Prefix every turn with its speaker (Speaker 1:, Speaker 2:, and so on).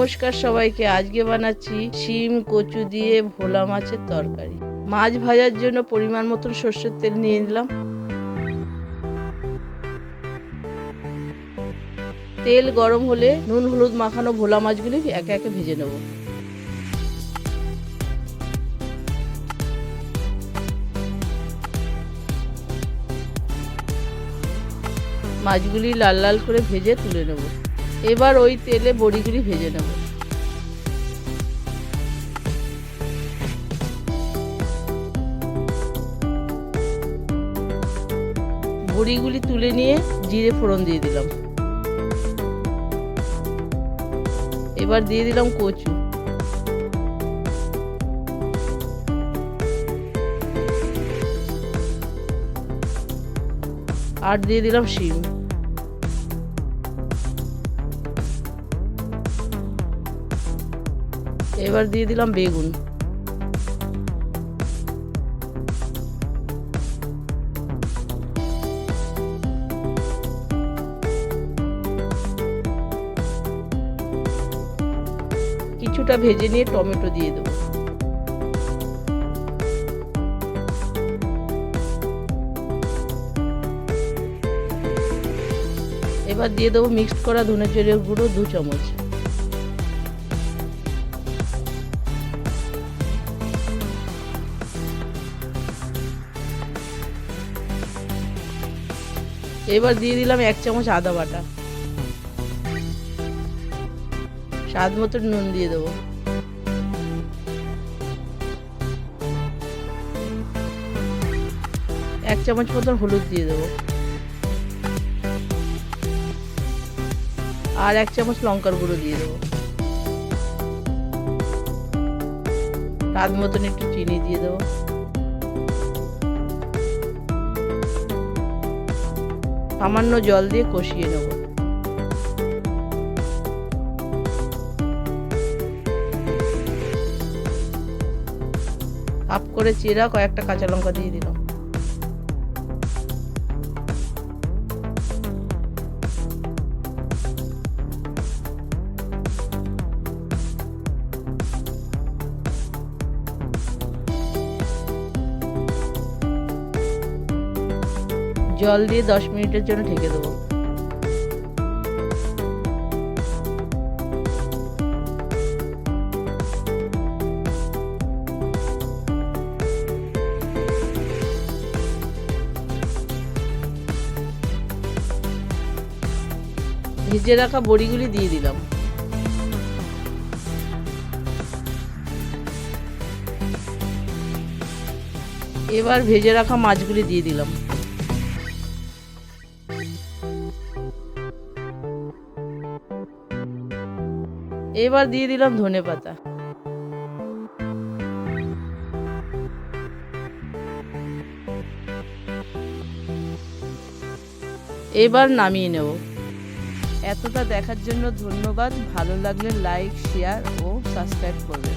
Speaker 1: নমস্কার সবাইকে। আজকে বানাচ্ছি শিম, কচু দিয়ে ভোলা মাছের তরকারি। মাছ ভাজার জন্য পরিমাণ মতন সর্ষের তেল নিয়ে নিলাম। তেল গরম হলে নুন, হলুদ মাখানো ভোলা মাছগুলি একে একে ভেজে নেব। মাছগুলি লাল লাল করে ভেজে তুলে নেব। এবার ওই তেলে বড়িগুলি ভেজে নেব। বড়িগুলি তুলে নিয়ে জিরে ফোড়ন দিয়ে দিলাম। এবার দিয়ে দিলাম কচু। আর দিয়ে দিলাম শিম। এবার দিয়ে দিলাম বেগুন। কিছুটা ভেজে নিয়ে টমেটো দিয়ে দেবো। এবার দিয়ে দেবো মিক্সড করা ধনে গুঁড়ো দু চামচ। এবার দিয়ে দিলাম এক চামচ আদা বাটা। স্বাদ মতো নুন দিয়ে দেবো। এক চামচ মতন হলুদ দিয়ে দেবো। আর এক চামচ লঙ্কার গুঁড়ো দিয়ে দেবো। স্বাদ মতন একটু চিনি দিয়ে দেবো। সামান্য জল দিয়ে কষিয়ে নেব। হাফ করে চিরা কয়েকটা কাঁচা লঙ্কা দিয়ে দিলাম। জল দিয়ে দশ মিনিটের জন্য ঢেকে দেবো। ভেজে রাখা বড়িগুলি দিয়ে দিলাম। এবার ভেজে রাখা মাছগুলি দিয়ে দিলাম। এবার দিয়ে দিলাম ধনে পাতা। এবার নামিয়ে নেব। এতটা দেখার জন্য ধন্যবাদ। ভালো লাগলে লাইক শেয়ার ও সাবস্ক্রাইব করবেন।